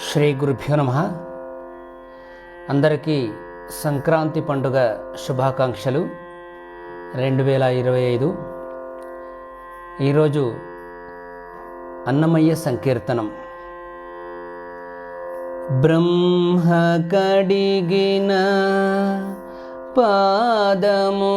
శ్రీ గురుభ్యో నమ. అందరికీ సంక్రాంతి పండుగ శుభాకాంక్షలు. రెండు వేల ఇరవై ఐదు ఈరోజు అన్నమయ్య సంకీర్తనం. బ్రహ్మ కడిగిన పాదము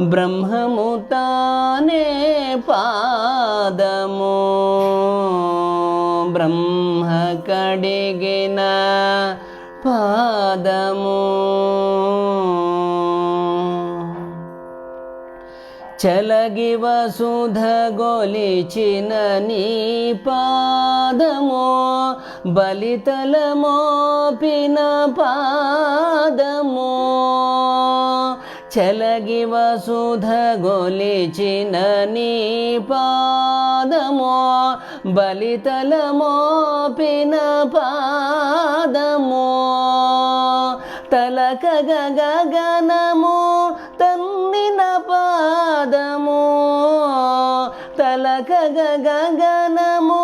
బ్రహ్మము తానే పాదము. బ్రహ్మ కడిగిన పాదము. చలగి వసుధ గొలిచిన నీ పాదము. బలితల మోపిన పాదము. చలగి వసుధ గొలిచిన నీ పాదమో బలితల మోపిన పాదమో. తలక గగనము తన్నిన పాదము తలక గగనము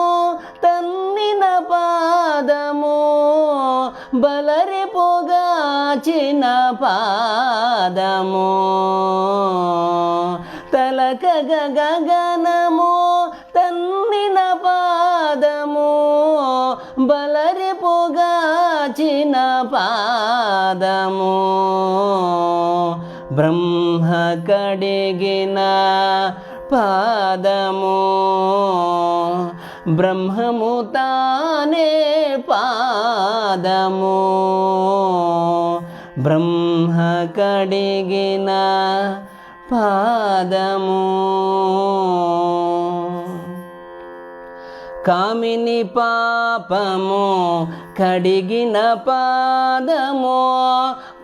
బలరి పొగాచిన పాదము తలక గగనము తన్నిన పాదము బలరి పొగాచిన పాదము. బ్రహ్మ కడిగిన పాదము బ్రహ్మము తానే పాదము. బ్రహ్మ కడిగిన పాదము. కామిని పాపము కడిగిన పాదము.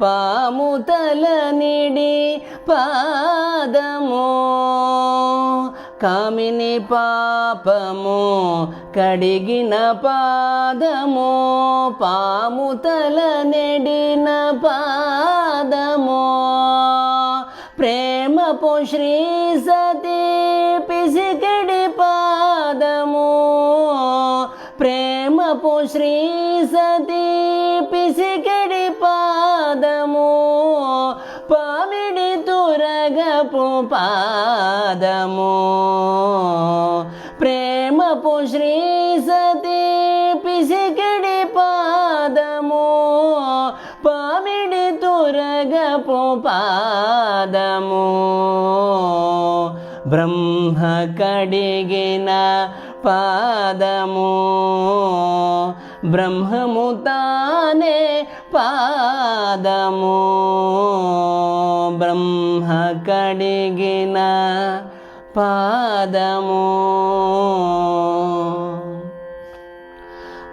పాము తల నిడి పాదము. కామిని పాపము కడిగిన పాదము పాము తల నెడిన పాదము. ప్రేమపు శ్రీ సతీ పిసికడి పాదము. ప్రేమపు శ్రీ సతీ తురగపు పాదము. ప్రేమపు శ్రీ సతీ పిసికిడి పాదము. పామిడి తురగపు పాదము. బ్రహ్మ కడిగిన పాదము. బ్రహ్మము తానే పాదము. బ్రహ్మ కడిగిన పాదము.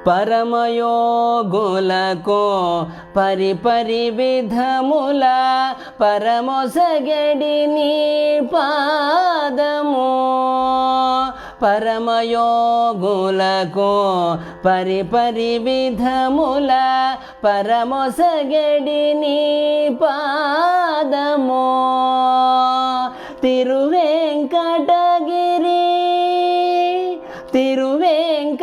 పరమయోగులకు పరిపరి విధముల పరమొసగడి నీ పాదము. పరమయోగులకు పరిపరి విధముల పరమొసగడి నీ పాదము. తిరువెంకటగిరి తిరువెంకటగిరి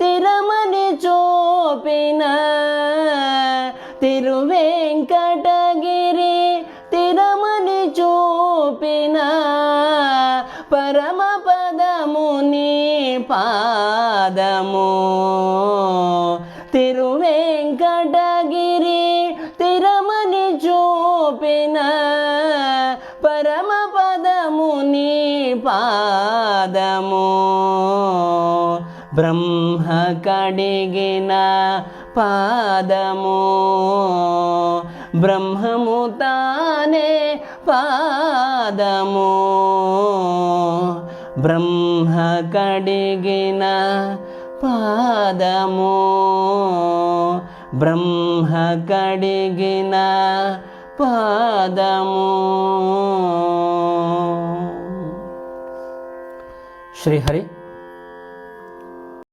తిరమని చూపిన తిరువెంకటగిరి పరమ పదము నీ పాదము. తిరువెంకటగిరి తిరమని చూపిన పరమ పదము నీ పాదము. బ్రహ్మ కడిగిన పాదము. బ్రహ్మము తానే పాదము. బ్రహ్మ కడిగిన పాదము బ్రహ్మ కడిగిన పాదము శ్రీహరి